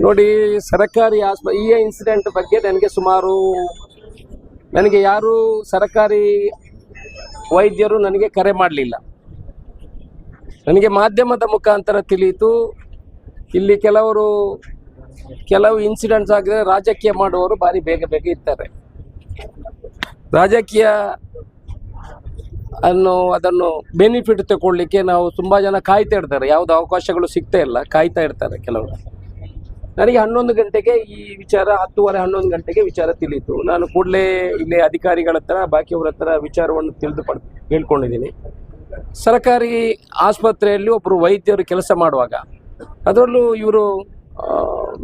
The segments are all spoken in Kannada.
ನೋಡಿ, ಸರ್ಕಾರಿ ಆಸ್ಪ, ಈ ಇನ್ಸಿಡೆಂಟ್ ಬಗ್ಗೆ ನನಗೆ ಸುಮಾರು, ನನಗೆ ಯಾರು ಸರ್ಕಾರಿ ವೈದ್ಯರು ನನಗೆ ಕರೆ ಮಾಡಲಿಲ್ಲ. ನನಗೆ ಮಾಧ್ಯಮದ ಮುಖಾಂತರ ತಿಳಿಯಿತು. ಇಲ್ಲಿ ಕೆಲವರು, ಕೆಲವು ಇನ್ಸಿಡೆಂಟ್ಸ್ ಆಗಿದ್ರೆ ರಾಜಕೀಯ ಮಾಡುವವರು ಭಾರಿ ಬೇಗ ಬೇಗ ಇರ್ತಾರೆ. ರಾಜಕೀಯ ಅನ್ನು ಅದನ್ನು ಬೆನಿಫಿಟ್ ತಗೊಳ್ಳಿಕ್ಕೆ ನಾವು ತುಂಬಾ ಜನ ಕಾಯ್ತಾ ಇರ್ತಾರೆ. ಯಾವ್ದು ಅವಕಾಶಗಳು ಸಿಗ್ತಾ ಇಲ್ಲ, ಕಾಯ್ತಾ ಇರ್ತಾರೆ ಕೆಲವರು. ನನಗೆ ಹನ್ನೊಂದು ಗಂಟೆಗೆ ಈ ವಿಚಾರ, ಹತ್ತುವರೆ ಹನ್ನೊಂದು ಗಂಟೆಗೆ ವಿಚಾರ ತಿಳಿಯಿತು. ನಾನು ಕೂಡಲೇ ಇಲ್ಲಿ ಅಧಿಕಾರಿಗಳ ಹತ್ರ, ಬಾಕಿಯವರ ಹತ್ರ ವಿಚಾರವನ್ನು ತಿಳಿದು ಪಡ್ ಹೇಳ್ಕೊಂಡಿದ್ದೀನಿ ಸರ್ಕಾರಿ ಆಸ್ಪತ್ರೆಯಲ್ಲಿ ಒಬ್ಬರು ವೈದ್ಯರು ಕೆಲಸ ಮಾಡುವಾಗ, ಅದರಲ್ಲೂ ಇವರು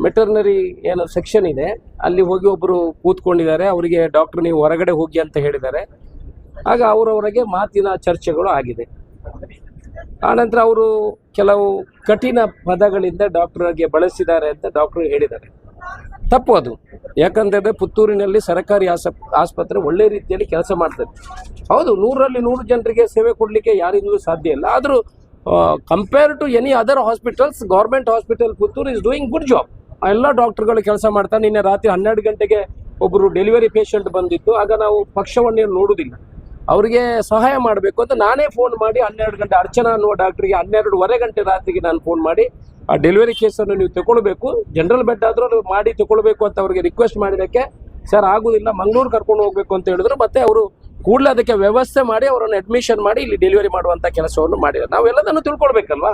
ಮೆಟರ್ನರಿ ಏನೋ ಸೆಕ್ಷನ್ ಇದೆ. ಅಲ್ಲಿ ಹೋಗಿ ಒಬ್ಬರು ಕೂತ್ಕೊಂಡಿದ್ದಾರೆ. ಅವರಿಗೆ ಡಾಕ್ಟರ್, ನೀವು ಹೊರಗಡೆ ಹೋಗಿ ಅಂತ ಹೇಳಿದ್ದಾರೆ. ಆಗ ಅವರವರಿಗೆ ಮಾತಿನ ಚರ್ಚೆಗಳು ಆಗಿದೆ. ಆನಂತರ ಅವರು ಕೆಲವು ಕಠಿಣ ಪದಗಳಿಂದ ಡಾಕ್ಟರ್ಗೆ ಬಳಸಿದ್ದಾರೆ ಅಂತ ಡಾಕ್ಟರ್ ಹೇಳಿದ್ದಾರೆ. ತಪ್ಪು ಅದು. ಯಾಕಂತಂದ್ರೆ ಪುತ್ತೂರಿನಲ್ಲಿ ಸರ್ಕಾರಿ ಆಸ, ಆಸ್ಪತ್ರೆ ಒಳ್ಳೆ ರೀತಿಯಲ್ಲಿ ಕೆಲಸ ಮಾಡ್ತದೆ. ಹೌದು, ನೂರಲ್ಲಿ ನೂರು ಜನರಿಗೆ ಸೇವೆ ಕೊಡಲಿಕ್ಕೆ ಯಾರಿಂದಲೂ ಸಾಧ್ಯ ಇಲ್ಲ. ಆದರೂ compare to any other hospitals government hospital Puttur is doing good job ಎಲ್ಲ ಡಾಕ್ಟರ್ಗಳು ಕೆಲಸ ಮಾಡ್ತಾರೆ. ನಿನ್ನೆ ರಾತ್ರಿ ಹನ್ನೆರಡು ಗಂಟೆಗೆ ಒಬ್ಬರು ಡೆಲಿವರಿ ಪೇಷಂಟ್ ಬಂದಿತ್ತು. ಆಗ ನಾವು ಪಕ್ಷವನ್ನು ನೋಡುವುದಿಲ್ಲ. ಅವರಿಗೆ ಸಹಾಯ ಮಾಡಬೇಕು ಅಂತ ನಾನೇ ಫೋನ್ ಮಾಡಿ ಹನ್ನೆರಡು ಗಂಟೆ ಅರ್ಚನಾ ಅನ್ನುವ ಡಾಕ್ಟ್ರಿಗೆ ಹನ್ನೆರಡುವರೆ ಗಂಟೆ ರಾತ್ರಿಗೆ ನಾನು ಫೋನ್ ಮಾಡಿ, ಆ ಡೆಲಿವರಿ ಕೇಸನ್ನು ನೀವು ತಗೊಳ್ಬೇಕು ಜನರಲ್ ಬೆಡ್ ಆದರೂ ಮಾಡಿ ತಗೊಳ್ಬೇಕು ಅಂತ ಅವರಿಗೆ ರಿಕ್ವೆಸ್ಟ್ ಮಾಡಿದ್ದಕ್ಕೆ ಸರ್ ಆಗೋದಿಲ್ಲ, ಮಂಗಳೂರು ಕರ್ಕೊಂಡು ಹೋಗ್ಬೇಕು ಅಂತ ಹೇಳಿದ್ರು, ಮತ್ತೆ ಅವರು ಕೂಡಲೇ ಅದಕ್ಕೆ ವ್ಯವಸ್ಥೆ ಮಾಡಿ ಅವರನ್ನು ಅಡ್ಮಿಷನ್ ಮಾಡಿ ಇಲ್ಲಿ ಡೆಲಿವರಿ ಮಾಡುವಂತ ಕೆಲಸವನ್ನು ಮಾಡಿದ್ದಾರೆ. ನಾವೆಲ್ಲದನ್ನು ತಿಳ್ಕೊಳ್ಬೇಕಲ್ವಾ?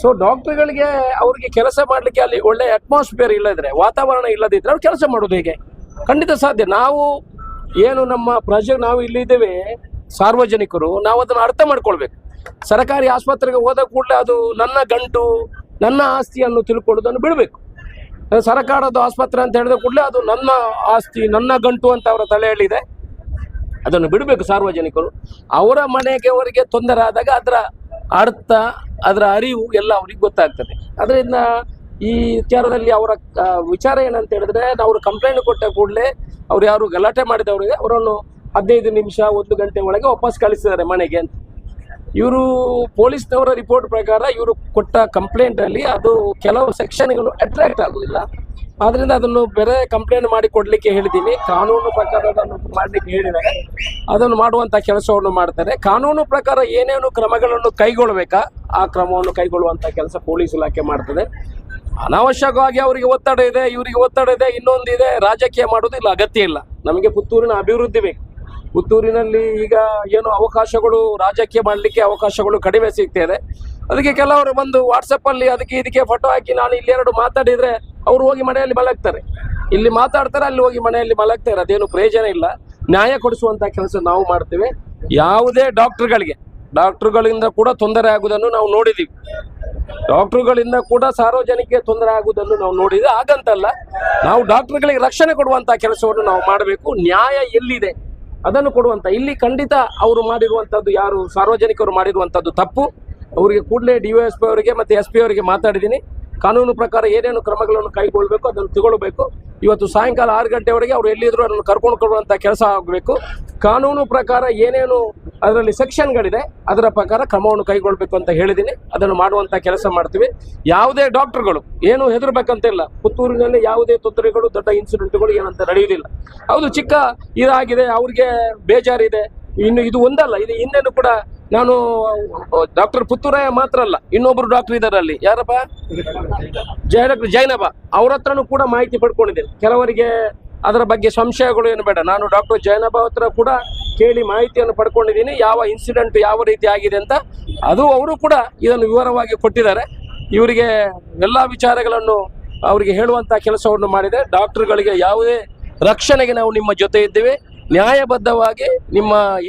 ಸೊ ಡಾಕ್ಟರ್ಗಳಿಗೆ ಅವ್ರಿಗೆ ಕೆಲಸ ಮಾಡಲಿಕ್ಕೆ ಅಲ್ಲಿ ಒಳ್ಳೆ ಅಟ್ಮಾಸ್ಫಿಯರ್ ಇಲ್ಲದ್ರೆ ವಾತಾವರಣ ಇಲ್ಲದಿದ್ರೆ ಅವ್ರು ಕೆಲಸ ಮಾಡೋದು ಹೇಗೆ? ಖಂಡಿತ ಸಾಧ್ಯ. ನಾವು ಏನು ನಮ್ಮ ಪ್ರಜೆ ನಾವು ಇಲ್ಲಿದ್ದೇವೆ ಸಾರ್ವಜನಿಕರು ನಾವು ಅದನ್ನು ಅರ್ಥ ಮಾಡ್ಕೊಳ್ಬೇಕು. ಸರ್ಕಾರಿ ಆಸ್ಪತ್ರೆಗೆ ಹೋದ ಕೂಡಲೇ ಅದು ನನ್ನ ಗಂಟು, ನನ್ನ ಆಸ್ತಿಯನ್ನು ತಿಳ್ಕೊಳ್ಳೋದನ್ನು ಬಿಡಬೇಕು. ಸರ್ಕಾರದ ಆಸ್ಪತ್ರೆ ಅಂತ ಹೇಳಿದ ಕೂಡಲೇ ಅದು ನನ್ನ ಆಸ್ತಿ, ನನ್ನ ಗಂಟು ಅಂತ ಅವರ ತಲೆಯಲ್ಲಿದೆ ಅದನ್ನು ಬಿಡಬೇಕು ಸಾರ್ವಜನಿಕರು. ಅವರ ಮನೆಗೆ ಅವರಿಗೆ ತೊಂದರೆ ಆದಾಗ ಅದರ ಅರ್ಥ, ಅದರ ಅರಿವು ಎಲ್ಲ ಅವ್ರಿಗೆ ಗೊತ್ತಾಗ್ತದೆ. ಅದರಿಂದ ಈ ವಿಚಾರದಲ್ಲಿ ಅವರ ವಿಚಾರ ಏನಂತ ಹೇಳಿದ್ರೆ, ಅವರು ಕಂಪ್ಲೇಂಟ್ ಕೊಟ್ಟ ಕೂಡಲೇ ಅವ್ರು ಯಾರು ಗಲಾಟೆ ಮಾಡಿದವರಿಗೆ ಅವರನ್ನು ಹದಿನೈದು ನಿಮಿಷ, ಒಂದು ಗಂಟೆ ಒಳಗೆ ವಾಪಸ್ ಕಳಿಸಿದ್ದಾರೆ ಮನೆಗೆ ಅಂತ. ಇವರು ಪೊಲೀಸ್ನವರ ರಿಪೋರ್ಟ್ ಪ್ರಕಾರ ಇವರು ಕೊಟ್ಟ ಕಂಪ್ಲೇಂಟ್ ಅಲ್ಲಿ ಅದು ಕೆಲವು ಸೆಕ್ಷನ್ಗಳು ಅಟ್ರಾಕ್ಟ್ ಆಗೋದಿಲ್ಲ. ಆದ್ರಿಂದ ಅದನ್ನು ಬೇರೆ ಕಂಪ್ಲೇಂಟ್ ಮಾಡಿ ಕೊಡಲಿಕ್ಕೆ ಹೇಳಿದ್ದೀನಿ ಕಾನೂನು ಪ್ರಕಾರ ಅದನ್ನು ಮಾಡ್ಲಿಕ್ಕೆ ಹೇಳಿದ್ದಾರೆ. ಅದನ್ನು ಮಾಡುವಂತ ಕೆಲಸವನ್ನು ಮಾಡ್ತಾರೆ. ಕಾನೂನು ಪ್ರಕಾರ ಏನೇನು ಕ್ರಮಗಳನ್ನು ಕೈಗೊಳ್ಳಬೇಕಾ ಆ ಕ್ರಮವನ್ನು ಕೈಗೊಳ್ಳುವಂತ ಕೆಲಸ ಪೊಲೀಸ್ ಇಲಾಖೆ ಮಾಡ್ತದೆ. ಅನಾವಶ್ಯಕವಾಗಿ ಅವರಿಗೆ ಒತ್ತಡ ಇದೆ, ಇವರಿಗೆ ಒತ್ತಡ ಇದೆ ಇನ್ನೊಂದಿದೆ ರಾಜಕೀಯ ಮಾಡೋದಿಲ್ಲ ಅಗತ್ಯ ಇಲ್ಲ. ನಮಗೆ ಪುತ್ತೂರಿನ ಅಭಿವೃದ್ಧಿ ಬೇಕು. ಪುತ್ತೂರಿನಲ್ಲಿ ಈಗ ಏನು ಅವಕಾಶಗಳು, ರಾಜಕೀಯ ಮಾಡಲಿಕ್ಕೆ ಅವಕಾಶಗಳು ಕಡಿಮೆ ಸಿಗ್ತಿದೆ. ಅದಕ್ಕೆ ಕೆಲವರು ಬಂದು ವಾಟ್ಸಪ್ಪಲ್ಲಿ ಅದಕ್ಕೆ ಇದಕ್ಕೆ ಫೋಟೋ ಹಾಕಿ ನಾನು ಇಲ್ಲಿ ಎರಡು ಮಾತಾಡಿದ್ರೆ ಅವರು ಹೋಗಿ ಮನೆಯಲ್ಲಿ ಮಲಗ್ತಾರೆ. ಇಲ್ಲಿ ಮಾತಾಡ್ತಾರೆ, ಅಲ್ಲಿ ಹೋಗಿ ಮನೆಯಲ್ಲಿ ಮಲಗ್ತಾರೆ. ಅದೇನು ಪ್ರಯೋಜನ ಇಲ್ಲ. ನ್ಯಾಯ ಕೊಡಿಸುವಂಥ ಕೆಲಸ ನಾವು ಮಾಡ್ತೇವೆ. ಯಾವುದೇ ಡಾಕ್ಟರ್ಗಳಿಗೆ ಡಾಕ್ಟರ್ಗಳಿಂದ ಕೂಡ ತೊಂದರೆ ಆಗುವುದನ್ನು ನಾವು ನೋಡಿದ್ದೀವಿ. ಡಾಕ್ಟರ್ಗಳಿಂದ ಕೂಡ ಸಾರ್ವಜನಿಕ ತೊಂದರೆ ಆಗುವುದನ್ನು ನಾವು ನೋಡಿದ್ರೆ ಹಾಗಂತಲ್ಲ, ನಾವು ಡಾಕ್ಟರ್ಗಳಿಗೆ ರಕ್ಷಣೆ ಕೊಡುವಂತ ಕೆಲಸವನ್ನು ನಾವು ಮಾಡಬೇಕು, ನ್ಯಾಯ ಎಲ್ಲಿದೆ ಅದನ್ನು ಕೊಡುವಂತ, ಇಲ್ಲಿ ಖಂಡಿತ ಅವರು ಮಾಡಿರುವಂತದ್ದು ಯಾರು ಸಾರ್ವಜನಿಕರು ಮಾಡಿರುವಂತದ್ದು ತಪ್ಪು. ಅವರಿಗೆ ಕೂಡಲೇ ಡಿ ಅವರಿಗೆ ಮತ್ತೆ ಎಸ್ ಪಿ ಅವರಿಗೆ ಮಾತಾಡಿದ್ದೀನಿ. ಕಾನೂನು ಪ್ರಕಾರ ಏನೇನು ಕ್ರಮಗಳನ್ನು ಕೈಗೊಳ್ಳಬೇಕು ಅದನ್ನು ತಗೊಳ್ಬೇಕು. ಇವತ್ತು ಸಾಯಂಕಾಲ ಆರು ಗಂಟೆವರೆಗೆ ಅವ್ರು ಎಲ್ಲಿದ್ರು ಅದನ್ನು ಕರ್ಕೊಂಡು ಕೊಡುವಂತ ಕೆಲಸ ಆಗಬೇಕು. ಕಾನೂನು ಪ್ರಕಾರ ಏನೇನು ಅದರಲ್ಲಿ ಸೆಕ್ಷನ್ಗಳಿದೆ ಅದರ ಪ್ರಕಾರ ಕ್ರಮವನ್ನು ಕೈಗೊಳ್ಳಬೇಕು ಅಂತ ಹೇಳಿದ್ದೀನಿ. ಅದನ್ನು ಮಾಡುವಂಥ ಕೆಲಸ ಮಾಡ್ತೀವಿ. ಯಾವುದೇ ಡಾಕ್ಟರ್ಗಳು, ಏನು ಹೆದರ್ಬೇಕಂತಿಲ್ಲ. ಪುತ್ತೂರಿನಲ್ಲಿ ಯಾವುದೇ ತೊಂದರೆಗಳು, ದೊಡ್ಡ ಇನ್ಸಿಡೆಂಟ್ಗಳು ಏನಂತ ನಡೆಯುವುದಿಲ್ಲ. ಹೌದು, ಚಿಕ್ಕ ಇದಾಗಿದೆ, ಅವ್ರಿಗೆ ಬೇಜಾರಿದೆ. ಇನ್ನು ಇದು ಒಂದಲ್ಲ, ಇದು ಇನ್ನೇನು ಕೂಡ ನಾನು, ಡಾಕ್ಟರ್ ಪುತ್ತೂರಾಯ ಮಾತ್ರ ಅಲ್ಲ, ಇನ್ನೊಬ್ರು ಡಾಕ್ಟರ್ ಇದ್ದಾರೆ ಅಲ್ಲಿ ಯಾರಪ್ಪ ಡಾಕ್ಟರ್ ಜೈನಬ. ಅವ್ರ ಹತ್ರನೂ ಕೂಡ ಮಾಹಿತಿ ಪಡ್ಕೊಂಡಿದ್ದೇನೆ. ಕೆಲವರಿಗೆ ಅದರ ಬಗ್ಗೆ ಸಂಶಯಗಳು ಏನು ಬೇಡ. ನಾನು ಡಾಕ್ಟರ್ ಜೈನಬ ಹತ್ರ ಕೂಡ ಕೇಳಿ ಮಾಹಿತಿಯನ್ನು ಪಡ್ಕೊಂಡಿದ್ದೀನಿ, ಯಾವ ಇನ್ಸಿಡೆಂಟ್ ಯಾವ ರೀತಿ ಆಗಿದೆ ಅಂತ. ಅದು ಅವರು ಕೂಡ ಇದನ್ನು ವಿವರವಾಗಿ ಕೊಟ್ಟಿದ್ದಾರೆ. ಇವರಿಗೆ ಎಲ್ಲ ವಿಚಾರಗಳನ್ನು ಅವರಿಗೆ ಹೇಳುವಂತ ಕೆಲಸವನ್ನು ಮಾಡಿದೆ. ಡಾಕ್ಟರ್ಗಳಿಗೆ ಯಾವುದೇ ರಕ್ಷಣೆಗೆ ನಾವು ನಿಮ್ಮ ಜೊತೆ ಇದ್ದೇವೆ. ನ್ಯಾಯಬದ್ಧವಾಗಿ ನಿಮ್ಮ